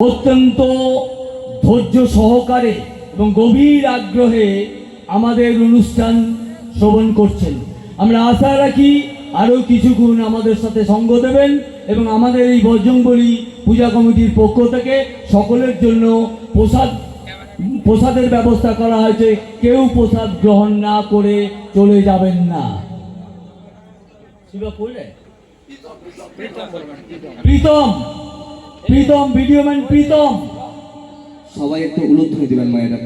অত্যন্ত ধৈর্য সহকারে এবং গভীর আগ্রহে আমাদের অনুষ্ঠান শ্রবণ করছেন। আমরা আশা রাখি আরও কিছুক্ষণ আমাদের সাথে সঙ্গ দেবেন এবং আমাদের এই বজরংবলী পূজা কমিটির পক্ষ থেকে সকলের জন্য প্রসাদ, প্রসাদের ব্যবস্থা করা হয়েছে। কেউ প্রসাদ গ্রহণ না করে চলে যাবেন না। Pritam. Pritam video man Pritam. সবাই একটু উলুধ্বনি দিবেন মায়েরা।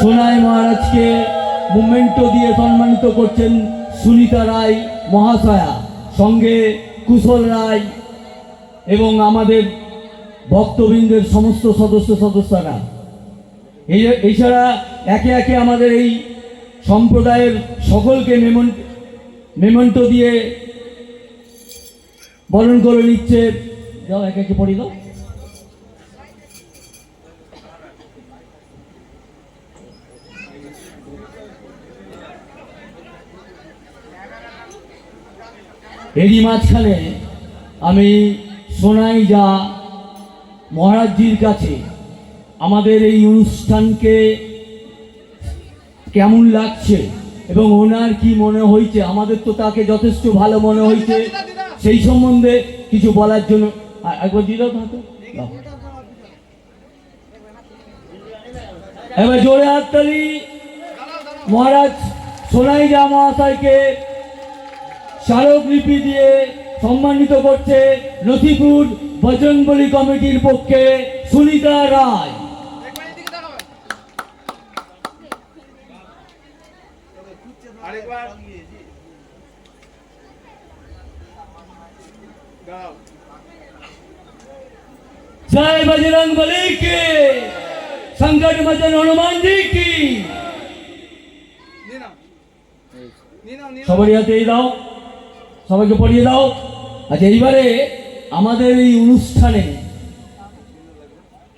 সোনাই মহারাজকে মুমেন্টো দিয়ে সম্মানিত করছেন সুনিতা রায় মহাশয়া সঙ্গে কুশল রায় এবং আমাদের ভক্তবৃন্দের সমস্ত সদস্য সদস্যরা। এছাড়া একে একে আমাদের এই সম্প্রদায়ের সকলকে মেমন্ট দিয়ে বরণ করে নিচ্ছে যাও একে একে পড়ি দাও। এরই মাঝখানে আমি সোনাই যা মহারাজজির কাছে। আমাদের এই অনুষ্ঠানকে কেমন লাগছে? এবং ওনার কি মনে হয়েছে আমাদের তো তাকে যথেষ্ট ভালো মনে হয়েছে সেই সম্বন্ধে কিছু বলার জন্য একবার দিল হাতে? এবার জোরে হাততালি মহারাজ সোনাই যা মহাশয়কে স্মারকলিপি দিয়ে সম্মানিত করছে নথিপুর বজরংবলী কমিটির পক্ষে সুনিতা রায়। জয় বজরং বলি কি সংকট মোচন হনুমান জি কি নিয়ে নাও নিয়ে নাও নিয়ে নাও সবারই হাতে এই দাও সবাইকে পড়িয়ে দাও আচ্ছা এইবারে আমাদের এই অনুষ্ঠানে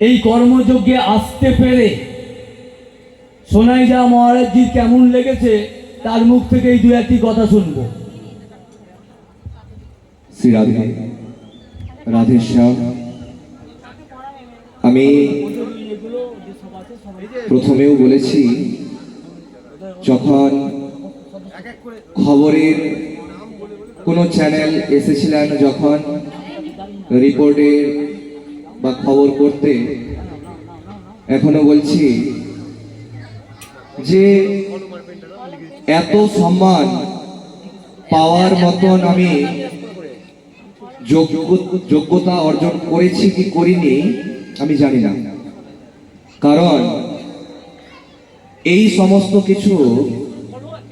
এই কর্মযজ্ঞে আসতে পেরে সোনাই যা মহারাজজির কেমন লেগেছে তার মুখ থেকে এই দু একটি কথা শুনব। শ্রী রাধে রাধে শ্যাম। আমি প্রথমেও বলেছি, যখন খবরের কোনো চ্যানেল এসেছিলেন, যখন রিপোর্টের বা খবর করতে, এখনও বলছি যে এত সম্মান পাওয়ার মতন আমি যোগ্য যোগ্যতা অর্জন করেছি কি করিনি আমি জানি না। কারণ এই সমস্ত কিছু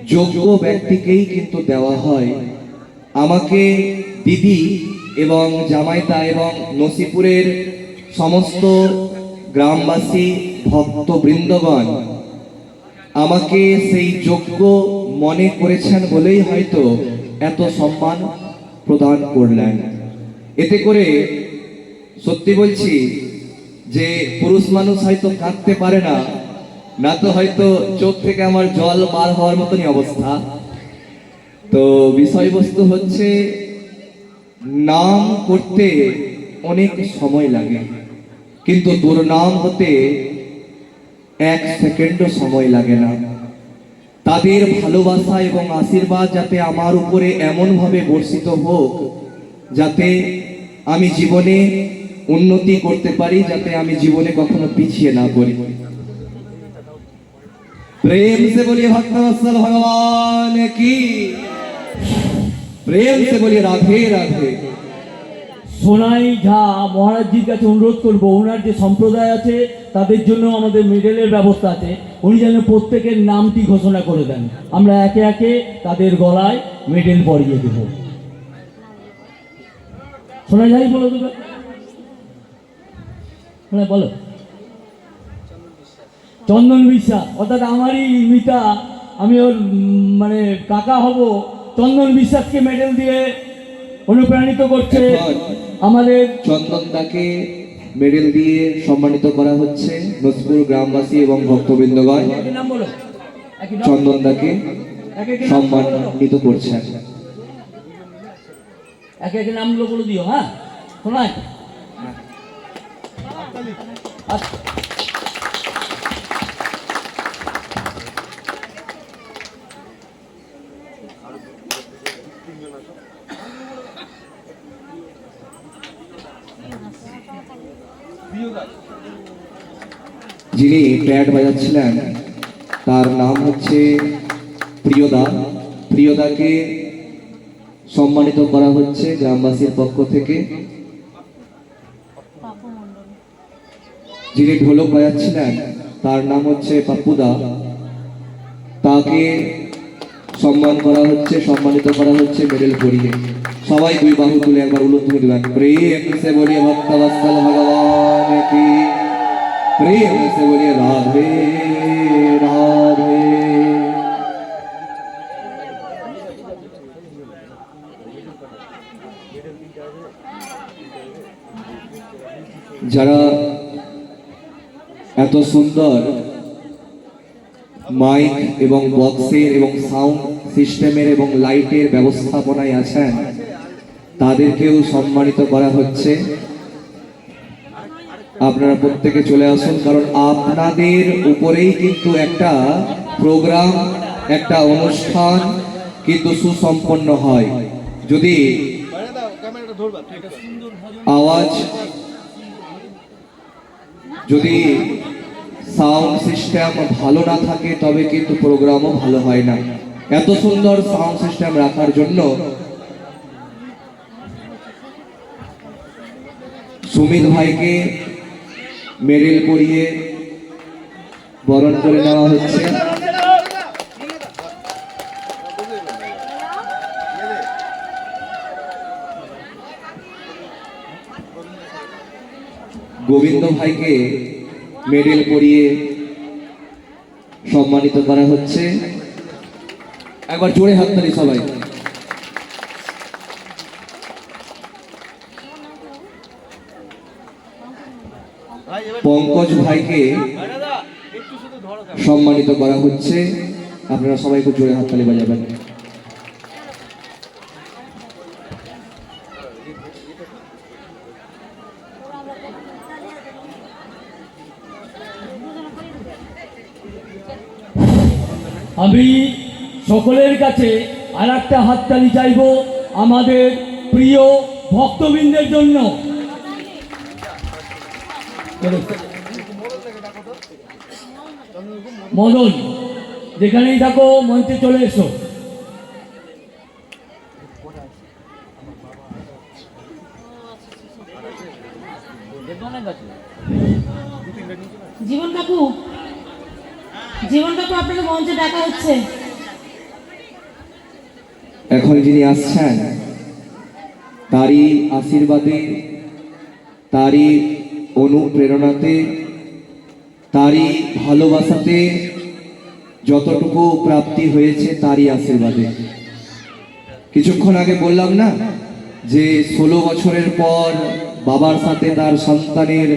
যোগ্য ব্যক্তিকেই কিন্তু দেওয়া হয়। আমাকে দিদি এবং জামাইতা এবং নসিপুরের সমস্ত গ্রামবাসী ভক্ত বৃন্দগণ আমাকে সেই যোগ্য মনে করেছেন বলেই হয়তো এত সম্মান প্রদান করলেন। এতে করে সত্যি বলছি যে পুরুষ মানুষ হয়তো কাঁদতে পারে না না তো হয়তো চোখ থেকে আমার জল বার হওয়ার মতনই অবস্থা। তো বিষয়বস্তু হচ্ছে, নাম করতে অনেক সময় লাগে, কিন্তু দুর্নাম হতে এক সেকেন্ডও সময় লাগে না। তাদের ভালোবাসা এবং আশীর্বাদ যাতে আমার উপরে এমনভাবে বর্ষিত হোক, যাতে আমি জীবনে উন্নতি করতে পারি যাতে আমি জীবনে কখনো পিছিয়ে না পড়ি। প্রেম সে বলিয়ে ভক্তবৎসল ভগবান কি? প্রেম সে বলিয়ে রাধে রাধে। সোনাই ঝা, মহারাজজির কাছে অনুরোধ করব, ওনার যে সম্প্রদায় আছে, তাদের জন্য আমাদের মেডেলের ব্যবস্থা আছে। উনি যেন প্রত্যেকের নামটি ঘোষণা করে দেন। আমরা একে একে তাদের গলায় মেডেল পরিয়ে দেব। সোনাই ঝাই, বলো দেবেন হ্যাঁ বলো। চন্দন বিশ্বাস অর্থাৎ আমারই মিতা আমি ওর মানে কাকা হব চন্দন বিশ্বাসকে মেডেল দিয়ে অনুপ্রাণিত করছে। আমাদের চন্দনদাকে মেডেল দিয়ে সম্মানিত করা হচ্ছে নসপুর গ্রামবাসী এবং ভক্তবৃন্দগণ। একে নাম সম্মানিত করছেন। একে একে নামগুলো বলে দিও হ্যাঁ? শোনায়। যিনি প্যাড বাজাচ্ছিলেন তার নাম হচ্ছে প্রিয়দা। প্রিয়দাকে সম্মানিত করা হচ্ছে গ্রামবাসীর পক্ষ থেকে। যিনি ঢোলক বাজাচ্ছিলেন, তার নাম হচ্ছে পাপ্পুদা। তাকে সম্মান করা হচ্ছে, সম্মানিত করা হচ্ছে মেডেল পরিয়ে। সবাই দুই বাহু তুলে একবার উলুধ্বনি দিলেন প্রেম সে বলিয়ে ভক্তবৎসল ভগবান কি? প্রেম সে বলিয়ে রাধে রাধে। যারা এত সুন্দর মাইক এবং বক্সের এবং সাউন্ড সিস্টেমের এবং লাইটের ব্যবস্থাপনায় আছেন। তাদেরকেও সম্মানিত করা হচ্ছে। আপনারা প্রত্যেকে চলে আসুন, কারণ আপনাদের উপরেই কিন্তু একটা প্রোগ্রাম, একটা অনুষ্ঠান কিন্তু সুসম্পন্ন হয়। যদি আওয়াজ, যদি সাউন্ড সিস্টেম ভালো না থাকে, তবে কিন্তু প্রোগ্রামও ভালো হয় না। এত সুন্দর সাউন্ড সিস্টেম রাখার জন্য সুমিত ভাইকে মেডেল পরিয়ে বরণ করে নেওয়া হচ্ছে। গোবিন্দ ভাইকে মেডেল পরিয়ে সম্মানিত করা হচ্ছে। একবার জোরে হাত হাততালি সবাই। পঙ্কজ ভাইকে সম্মানিত করা হচ্ছে। আপনারা সবাই খুব জোরে হাততালি বাজাবেন আমি সকলের কাছে আর একটা হাততালি চাইব আমাদের প্রিয় ভক্তবৃন্দের জন্য। মদন, যেখানেই থাকো, মঞ্চে চলে এসো। জীবন কাকু জীবন কাকু, আপনাকে মঞ্চে ডাকা হচ্ছে। এখন যিনি আসছেন, তারই আশীর্বাদে, তারই অনুপ্রেরণাতে, তারই ভালোবাসাতে যতটুকু প্রাপ্তি হয়েছে, তারই আশীর্বাদে। কিছুক্ষণ আগে বললাম না যে, ষোলো বছরের পর বাবার সাথে তার সন্তানের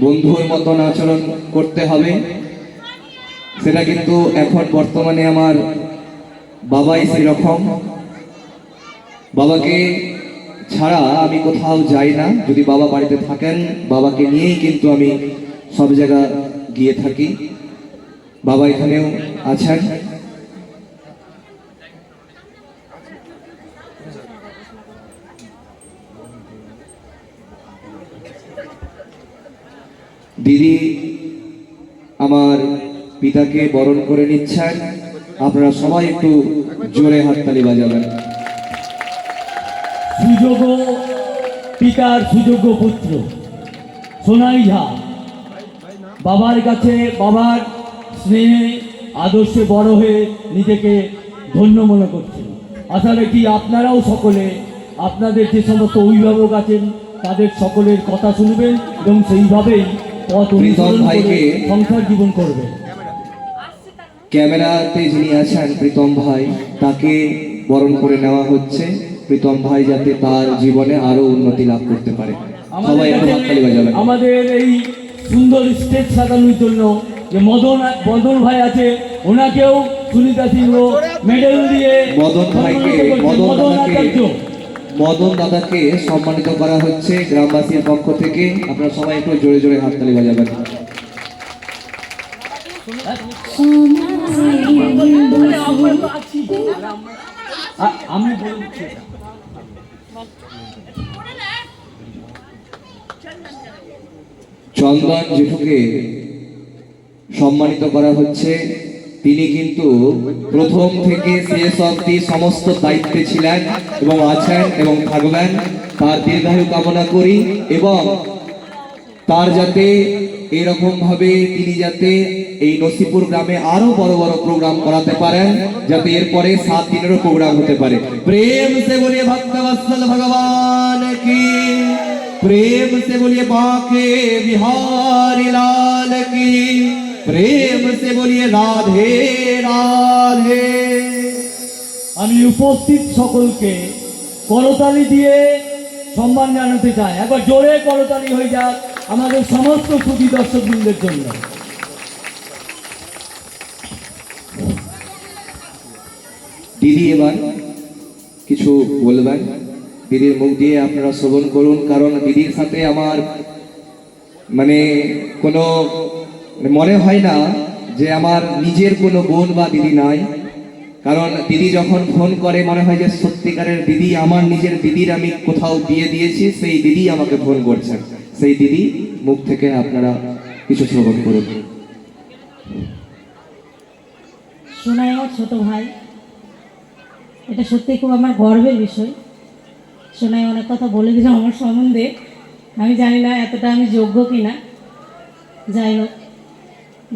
বন্ধুর মতন আচরণ করতে হবে। সেটা কিন্তু এখন বর্তমানে আমার বাবাই সেরকম। বাবাকে ছাড়া আমি কোথাও যাই না। যদি বাবা বাড়িতে থাকেন, বাবাকে নিয়েই কিন্তু আমি সব জায়গা গিয়ে থাকি। বাবা এখানেও আছেন। দিদি আমার পিতাকে বরণ করে নিচ্ছেন। আপনারা সবাই একটু জোরে হাততালি বাজাবেন। সুযোগ্য পিতার সুযোগ্য পুত্র সোনাই ঝা বাবার কাছে বাবার স্নেহে আদর্শে বড় হয়ে নিজেকে ধন্য মনে করছেন। আশা রাখি আপনারাও সকলে আপনাদের যে সমস্ত অভিভাবক আছেন তাদের সকলের কথা শুনবেন এবং সেইভাবেই পথ অনুসরণ করে ভাইকে- সংসার জীবন করবেন। ক্যামেরাতে যিনি আছেন প্রীতম ভাই তাকে বরণ করে নেওয়া হচ্ছে। প্রীতম ভাই যাতে তার জীবনে আরও উন্নতি লাভ করতে পারে। সবাই একটু হাততালি বাজাবেন আমাদের এই সুন্দর স্টেজ সাজানোর জন্য যে মদন মদন ভাই আছে ওনাকেও সুনিতা সিংহ মেডেল দিয়ে মদন ভাইকে মদন দাদাকে মদন দাদাকে সম্মানিত করা হচ্ছে গ্রামবাসীর পক্ষ থেকে। আপনারা সবাই একটু জোরে জোরে হাততালি বাজাবেন। আমি বলছি চন্দন জেঠুকে সম্মানিত করা হচ্ছে, তিনি কিন্তু প্রথম থেকে শেষ অবধি সমস্ত দায়িত্বে ছিলেন এবং আছেন এবং থাকবেন। তার দীর্ঘায়ু কামনা করি এবং তার যাতে এরকম ভাবে তিনি যাতে এই নসিপুর গ্রামে আরও বড় বড় প্রোগ্রাম করাতে পারেন, যাতে এরপরে সাত দিনেরও প্রোগ্রাম হতে পারে। প্রেম সে বলিয়ে ভক্তবৎসল ভগবান কি प्रेम से बोलिए बाके बिहारी लाल की प्रेम से बोलिए राधे राधे আমি উপস্থিত সকলকে করতালি দিয়ে সম্মান জানাতে চাই একবার জোরে করতালি হয়ে যাক আমাদের সমস্ত সুদী দর্শকবৃন্দের জন্য দিদি এবার কিছু বলবেন দিদির মুখ দিয়ে আপনারা শ্রবণ করুন, কারণ দিদির সাথে আমার মানে কোনো মনে হয় না যে আমার নিজের কোনো বোন বা দিদি নাই। কারণ দিদি যখন ফোন করে, মনে হয় যে সত্যিকারের দিদি, আমার নিজের দিদির আমি কোথাও বিয়ে দিয়েছি, সেই দিদি আমাকে ফোন করছেন। সেই দিদি মুখ থেকে আপনারা কিছু শ্রবণ করুন। শোনাই আমার ছোট ভাই, এটা সত্যি খুব আমার গর্বের বিষয়। শোনাই অনেক কথা বলে দিলাম আমার সম্বন্ধে। আমি জানি না এতটা আমি যোগ্য কিনা। যাই হোক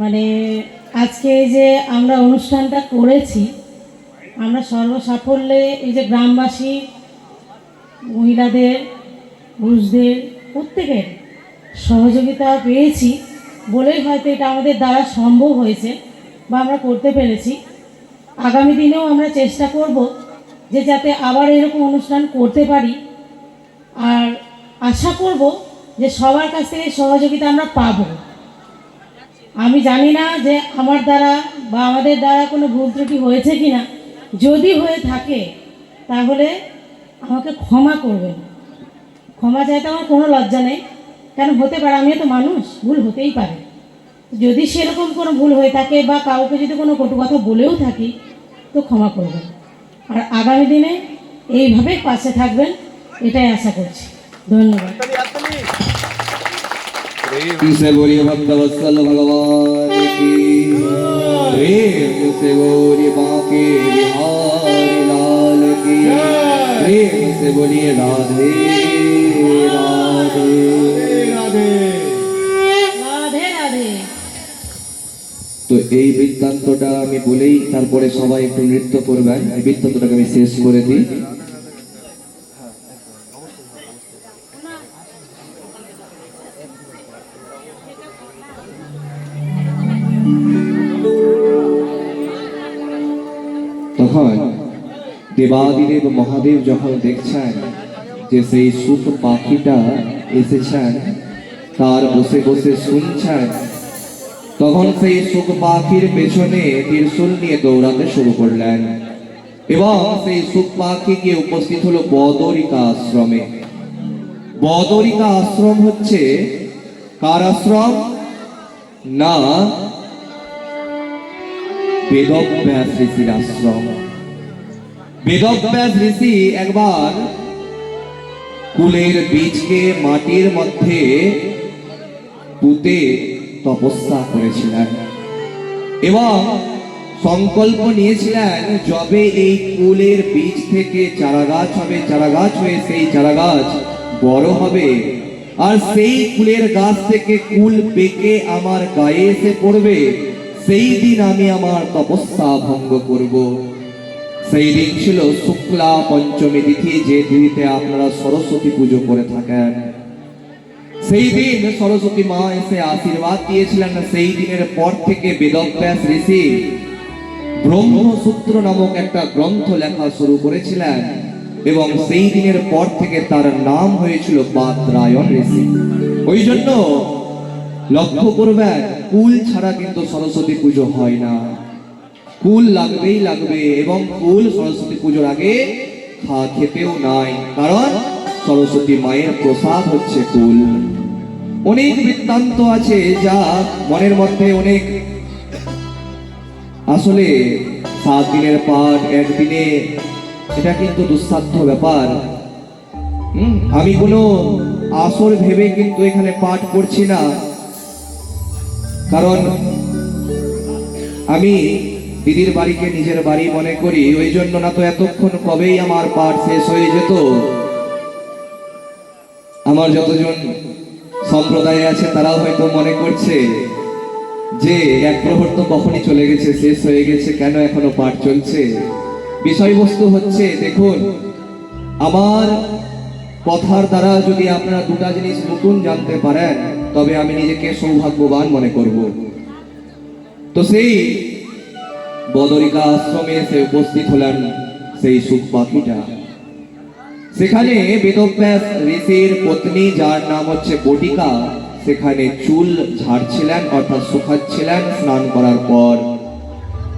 মানে আজকে এই যে আমরা অনুষ্ঠানটা করেছি, আমরা সর্বসাফল্যে এই যে গ্রামবাসী, মহিলাদের, পুরুষদের প্রত্যেকের সহযোগিতা পেয়েছি বলেই হয়তো এটা আমাদের দ্বারা সম্ভব হয়েছে বা আমরা করতে পেরেছি। আগামী দিনেও আমরা চেষ্টা করব যে যাতে আবার এরকম অনুষ্ঠান করতে পারি। আর আশা করব যে সবার কাছ থেকে সহযোগিতা আমরা পাবো। আমি জানি না যে আমার দ্বারা বা আমাদের দ্বারা কোনো ভুল ত্রুটি হয়েছে কি না যদি হয়ে থাকে, তাহলে আমাকে ক্ষমা করবেন। ক্ষমা চাইতে আমার কোনো লজ্জা নেই। কেন? হতে পারে, আমিও তো মানুষ, ভুল হতেই পারে। যদি সেরকম কোনো ভুল হয়ে থাকে বা কাউকে যদি কোনো কটু কথা বলেও থাকি, তো ক্ষমা করবেন। আর আগামী দিনে এইভাবে পাশে থাকবেন এটাই আশা করছি ধন্যবাদ से बोलिए भक्तवत्सल भगवान की प्रेम से बोलिए बाके बिहारी लाल की प्रेम से बोलिए राधे राधे রাধে তো এই বৃত্তান্তটা আমি বলেই তারপরে সবাই একটু নৃত্য করবেন। এই বৃত্তান্তটাকে আমি শেষ করে দিই। তখন দেবাদিদেব মহাদেব যখন দেখছেন যে সেই সুখ পাখিটা এসেছেন, তার বসে বসে শুনছেন তখন সেই পাখির পেছনে ত্রিশূল নিয়ে দৌড়াতে শুরু করলেন। এবং সেই সুখ পাখি গিয়ে উপস্থিত হলো বদরিকা আশ্রমে। বদরিকা আশ্রম হচ্ছে কার আশ্রম? না, বেদব্যাস ঋষির আশ্রম। বেদব্যাস ঋষি একবার কুলের বীজকে মাটির মধ্যে পুঁতে তপস্যা করেছিলেন। এবং সংকল্প নিয়েছিলেন, যবে এই কুলের বীজ থেকে চারা গাছ হবে চারা গাছ হয়ে সেই চারা গাছ বড় হবে। আর সেই কুলের গাছ থেকে কুল পেকে আমার গায়ে এসে পড়বে। সেই দিন আমি আমার তপস্যা ভঙ্গ করব। সেই দিন ছিল শুক্লা পঞ্চমী তিথি, যে তিথিতে আপনারা সরস্বতী পুজো করে থাকেন। সেই দিন সরস্বতী মা এসে আশীর্বাদ দিয়েছিলেন। সেই দিনের পর থেকে বেদব্যাস ঋষি ব্রহ্মসূত্র নামক একটা গ্রন্থ লেখা শুরু করেছিলেন এবং সেই দিনের পর থেকে তার নাম হয়েছিল বাদরায়ণ ঋষি। ওই জন্য লক্ষ্য করবেন, কুল ছাড়া কিন্তু সরস্বতী পুজো হয় না। কুল লাগবেই লাগবে এবং কুল সরস্বতী পুজোর আগে খা খেতেও নাই। কারণ সরস্বতী মায়ের প্রসাদ হচ্ছে কুল অনেক বৃত্তান্ত আছে যা মনের মধ্যে অনেক আসলে সাত দিনের পাঠ একদিনে এটা কিন্তু দুঃসাধ্য ব্যাপার। হুম, আমি কোনো আসর ভেবে কিন্তু এখানে পাঠ করছি না। কারণ আমি দিদির বাড়িকে নিজের বাড়ি মনে করি ওই জন্য না তো এতক্ষণ কবেই আমার পাঠ শেষ হয়ে যেত। আমার যতজন সম্প্রদায় আছে, তারাও হয়তো মনে করছে যে এক প্রহর তো কখনই চলে গেছে, শেষ হয়ে গেছে, কেন এখনও পাঠ চলছে? বিষয়বস্তু হচ্ছে, দেখুন, আমার কথার দ্বারা যদি আপনারা দুটা জিনিস নতুন জানতে পারেন, তবে আমি নিজেকে সৌভাগ্যবান মনে করব। তো সেই বদরিকা আশ্রমে এসে উপস্থিত হলেন সেই সুখ পাখিটা। সেখানে বেদব্যাস ঋষির পত্নী, যার নাম হচ্ছে বটিকা, সেখানে চুল ঝাড়ছিলেন, অর্থাৎ শুকাচ্ছিলেন স্নান করার পর।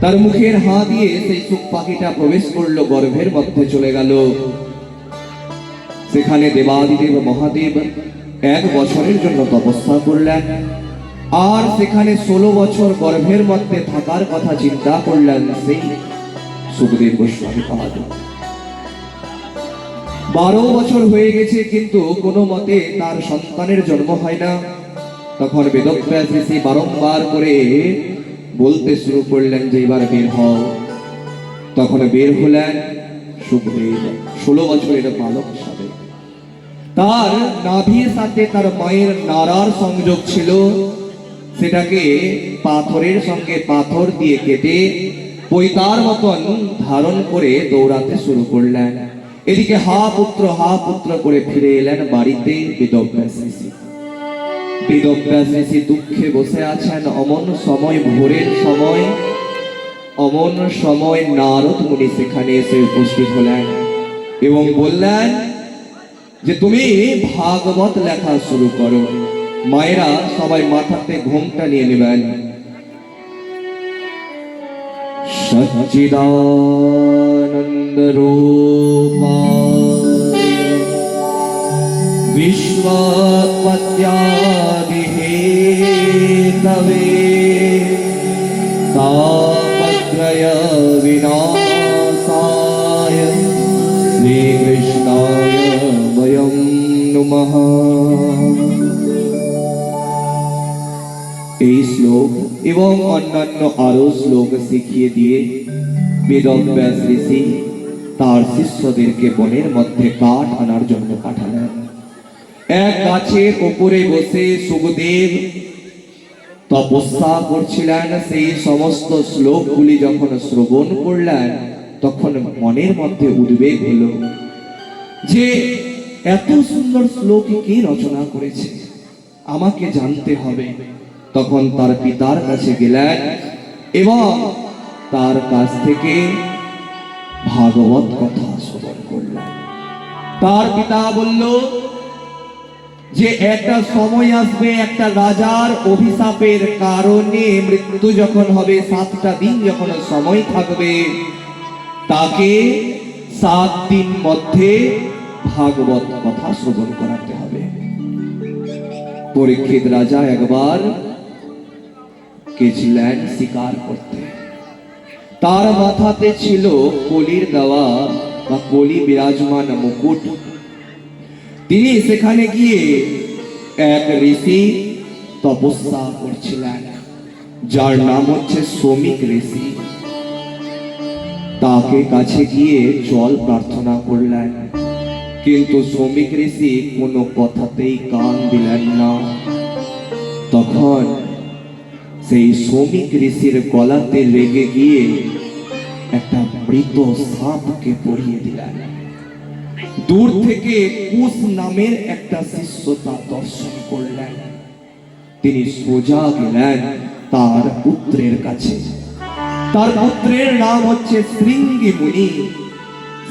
তার মুখের হাঁ দিয়ে সেই সুখ পাখিটা প্রবেশ করল, গর্ভের মধ্যে চলে গেল। সেখানে দেবাদিদেব মহাদেব এক বছরের জন্য তপস্যা করলেন। আর সেখানে ষোলো বছর গর্ভের মধ্যে থাকার কথা চিন্তা করলেন সেই সুখদেব গোস্বামী পাদ বারো বছর হয়ে গেছে, কিন্তু কোনো মতে তার সন্তানের জন্ম হয় না। তখন বেদব্যাস বারংবার করে বলতে শুরু করলেন যে, এবার বের হও। তখন বের হলেন সুখদেব, ষোলো বছরের বালক হিসাবে। তার নাভির সাথে তার মায়ের নাড়ার সংযোগ ছিল। সেটাকে পাথরের সঙ্গে পাথর দিয়ে কেটে পৈতার মতন ধারণ করে দৌড়াতে শুরু করলেন। এদিকে হা পুত্র হা পুত্র করে ফিরে এলেন বাড়িতে বেদব্যাস বেদব্যাস দুঃখে বসে আছেন, অমন সময় ভোরের সময়, অমন সময় নারদ মুনি সেখানে এসে উপস্থিত হলেন এবং বললেন, যে তুমি ভাগবত লেখা শুরু করো। মায়েরা সবাই মাথাতে ঘোমটা নিয়ে নেবেন। সচ্চিদানন্দ রূপায় विश्वपत्यादि हेतवे तापत्रय विनाशाय श्रीकृष्णाय वयं नुमः এই শ্লোক এবং অন্যান্য আরো শ্লোক শিখিয়ে দিয়ে বেদব্যাস ঋষি তার শিষ্যদেরকে বনের মধ্যে কাঠ আনার জন্য পাঠালেন। এক গাছের উপরে বসে সুখদেব তপস্যা করছিলেন। সেই সমস্ত শ্লোকগুলি যখন শ্রবণ করলেন, তখন মনের মধ্যে উদ্বেগ হলো যে, এত সুন্দর শ্লোক কে রচনা করেছে? আমাকে জানতে হবে। তখন তার পিতার কাছে গেলেন এবং তার কাছ থেকে ভাগবত কথা শ্রবণ করলেন তার পিতা বলল, যে একটা সময় আসবে, একটা রাজার অভিশাপের কারণে মৃত্যু যখন হবে, সাতটা দিন যখন সময় থাকবে, তাকে সাত দিন মধ্যে ভাগবত কথা শ্রবণ করাতে হবে। পরীক্ষিত রাজা একবার গেছিলেন শিকার করতে তার মাথাতে ছিল কলির দেওয়া বা কলি বিরাজমান মুকুট। তিনি সেখানে গিয়ে এক ঋষি তপস্যা করছিলেন, যার নাম হচ্ছে শ্রমিক ঋষি। তাকে কাছে গিয়ে জল প্রার্থনা করলেন, কিন্তু শ্রমিক ঋষি কোনো কথাতেই কান দিলেন না। তখন সেই শ্রমিক ঋষির গলাতে লেগে গিয়ে একটা মৃত সাপকে পরিয়ে দিলেন। দূর থেকে কুশ নামের একটা শিষ্য তা দর্শন করলেন। তিনি সোজা গেলেন তার পুত্রের কাছে। তার পুত্রের নাম হচ্ছে শৃঙ্গি মুনি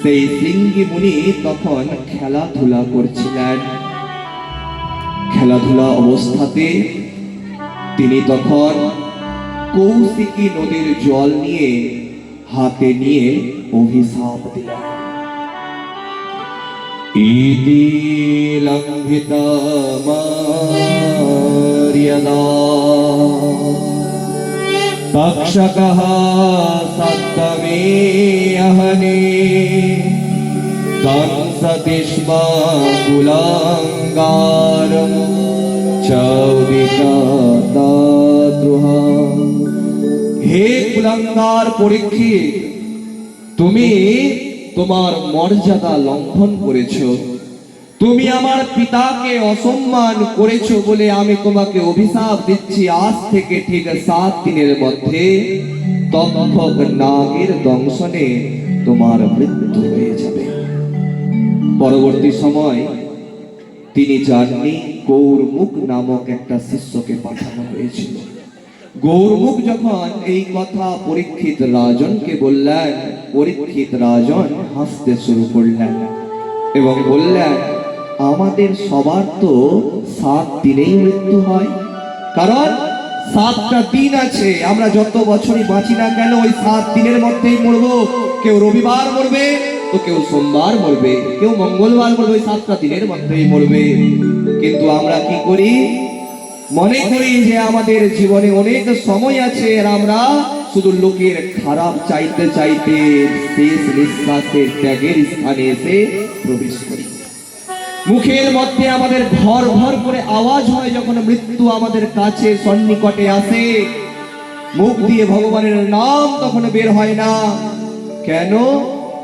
সেই শৃঙ্গি মুনি তখন খেলাধুলা করছিলেন। খেলাধুলা অবস্থাতে তিনি তখন কৌশিকী নদীর জল নিয়ে হাতে নিয়ে অভিশাপ দিলেন ইতি লঙ্ঘিত মর্যাদা তক্ষকः সপ্তমে অহনে कंसतिष्मा कुलाङ्गारं চৌদিকাদ্রুহা হে কুলাঙ্গার পরীক্ষিত, তুমি তোমার মর্যাদা লঙ্ঘন করেছ। তুমি আমার পিতাকে অসম্মান করেছ বলে আমি তোমাকে অভিশাপ দিচ্ছি আজ থেকে ঠিক সাত দিনের মধ্যে। তক্ষক নাগের দংশনে তোমার মৃত্যু হয়ে যাবে। পরবর্তী সময় তিনি জাননি গৌরমুখ নামক একটা শিষ্যকে পাঠানো হয়েছিল। গৌরমুখ যখন এই কথা পরীক্ষিত রাজনকে বললেন, পরীক্ষিত রাজন হাসতে শুরু করলেন এবং বললেন, আমাদের সবার তো সাত দিনেই মৃত্যু হয়। কারণ সাতটা দিন আছে, আমরা যত বছরই বাঁচি না কেন, ওই সাত দিনের মধ্যেই মরবো। কেউ রবিবার মরবে তো কেউ সোমবার মরবে কেউ মঙ্গলবার মরবে সাতটা দিনের মধ্যেই মরবে কিন্তু আমরা কি করি? মনে করি যে আমাদের জীবনে অনেক সময় আছে আর আমরা শুধু লোকের খারাপ চাইতে চাইতে শেষ নিঃশ্বাসের ত্যাগের স্থানে এসে প্রবেশ করি। মুখের মধ্যে আমাদের ঘর ঘর করে আওয়াজ হয় যখন মৃত্যু আমাদের কাছে সন্নিকটে আসে। মুখ দিয়ে ভগবানের নাম তখন বের হয় না। কেন?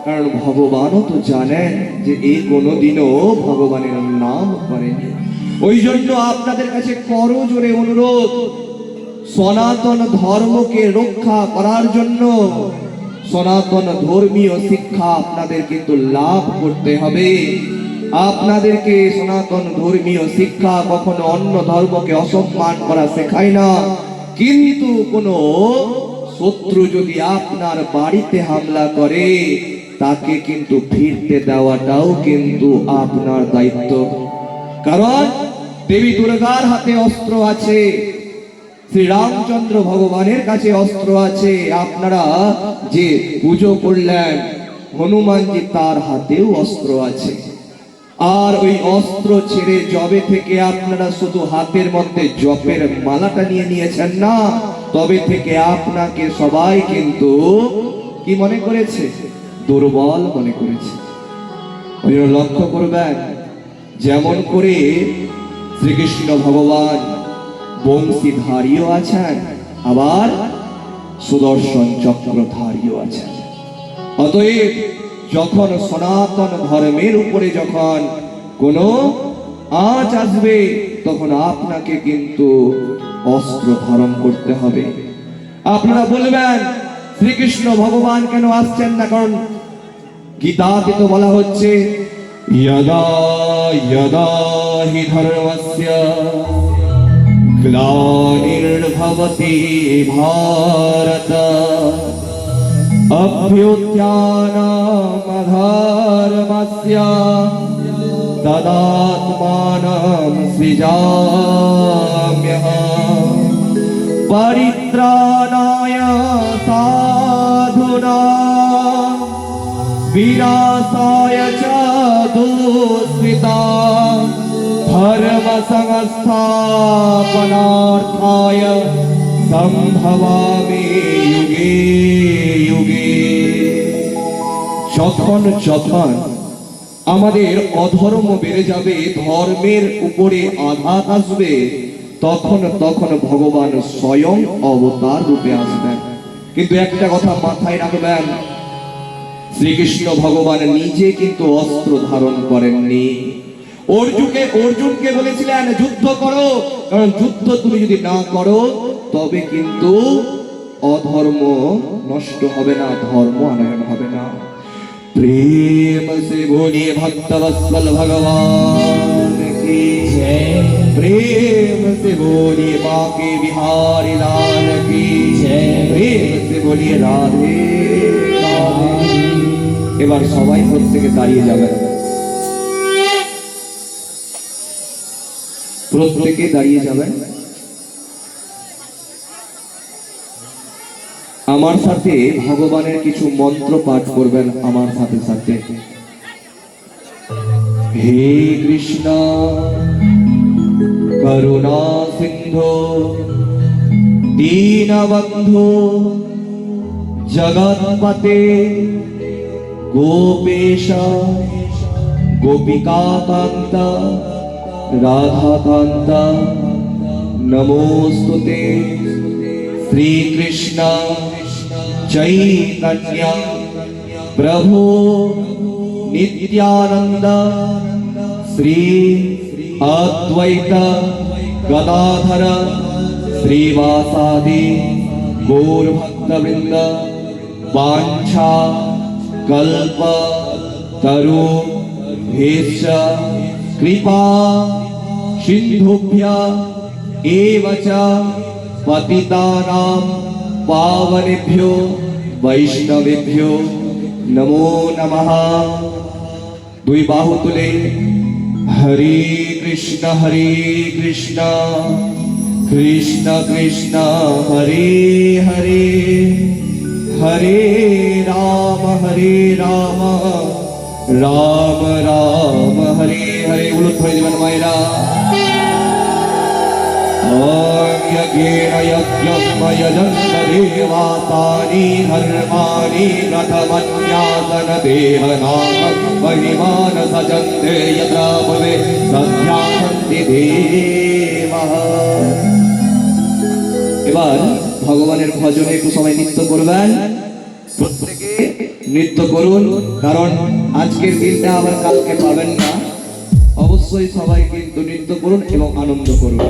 কারণ ভগবানও তো জানেন যে এই কোনোদিনও ভগবানের নাম করেনি। ওই জন্য আপনাদের কাছে করো জোরে অনুরোধ, সনাতন ধর্মকে রক্ষা করার জন্য সনাতন ধর্মীয় শিক্ষা আপনাদের কিন্তু লাভ করতে হবে। আপনাদেরকে সনাতন ধর্মীয় শিক্ষা কখনো অন্য ধর্মকে অসম্মান করা শেখায় না। কিন্তু কোনো শত্রু যদি আপনার বাড়িতে হামলা করে তাকে কিন্তু ফিরতে দেওয়াটাও কিন্তু আপনার দায়িত্ব। কারণ দেবী দুর্গার হাতে অস্ত্র আছে, শ্রী রামচন্দ্র ভগবানের কাছে অস্ত্র আছে। আপনারা যে পুজো করলেন, হনুমানজি তার হাতেও অস্ত্র আছে। আর ওই অস্ত্র ছেড়ে জবে থেকে আপনারা শুধু হাতের মধ্যে জপের মালাটা নিয়ে নিয়েছেন না, তবে থেকে আপনাকে সবাই কিন্তু কি মনে করেছে? দুর্বল মনে করেছে। ওই লক্ষ্য করবেন, যেমন করে শ্রীকৃষ্ণ ভগবান বংশীধারীও আছেন, আবার সুদর্শন চক্রধারীও আছেন। অতএব, যখন সনাতন ধর্মের উপরে যখন কোনো আঁচ আসবে, তখন আপনাকে কিন্তু অস্ত্র ধারণ করতে হবে। আপনারা বলবেন শ্রীকৃষ্ণ ভগবান কেন আসছেন না? কারণ গীতাতে তো বলা হচ্ছে, ইয়দা হি ধর্মস্য ভারত অভ্যুত্থানমধর্মস্য তদাত্মানম সৃজাম্যহ साधुना विनाशाय च दुष्कृता धर्मसंस्थापनार्थाय सम्भवामि युगे युगे যখন যখন আমাদের অধর্ম বেড়ে যাবে ধর্মের উপরে আঘাত আসবে তখন তখন ভগবান স্বয়ং অবতার রূপে আসবেন। কিন্তু একটা কথা মাথায় রাখবেন, শ্রীকৃষ্ণ ভগবান নিজে কিন্তু অস্ত্র ধারণ করেননি। অর্জুনকে অর্জুনকে বলেছিলেন, যুদ্ধ করো, কারণ যুদ্ধ তুমি যদি না করো, তবে কিন্তু অধর্ম নষ্ট হবে না, ধর্ম আনয়ন হবে না। প্রেম সে ভক্ত ভগবান प्रेम से बोलिए बाके बिहारी लाल की जय प्रेम से बोलिए राधे राधे এবার সবাই প্রত্যেকে দাঁড়িয়ে যাবেন প্রত্যেকে দাঁড়িয়ে যাবেন আমার সাথে ভগবানের কিছু মন্ত্র পাঠ করবেন আমার সাথে সাথে হে কৃষ্ণ করুণা সিন্ধু দীনবন্ধু জগৎপতে গোপেশ গোপিকাকান্ত রাধাকান্ত নমোস্তুতে শ্রীকৃষ্ণ চৈতন্য প্রভু নিত্যানন্দ শ্রী अद्वैत गदाधर श्रीवासादि गौरभक्तवृन्द वाञ्छा कल्प तरु भेष कृपा सिंधुभ्य पति पावनेभ्यो वैष्णवेभ्यो नमो नमः। दुई बाहु तुले हरी কৃষ্ণ হরে কৃষ্ণ কৃষ্ণ কৃষ্ণ হরে হরে হরে রাম হরে রাম রাম রাম হরে হরে উলুত হয়ে যাবেন মায়েরা यज्ञेन यज्ञमयजन्त देवातानि धर्माणि कथमन्यासनदेहनाम महिमान सजन्ते यत्र भवे सध्यासन्ति देवः এবার ভগবানের ভজনে একটু সময় নৃত্য করবেন প্রত্যেকে নৃত্য করুন কারণ আজকের দিনটা আবার কালকে পাবেন না অবশ্যই সবাই কিন্তু নৃত্য করুন এবং আনন্দ করুন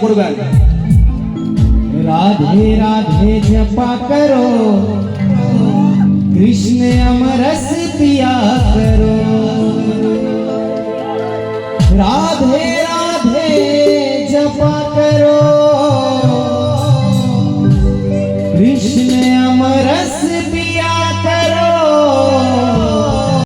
ગુણગાન રાધે રાધે જપા કરો.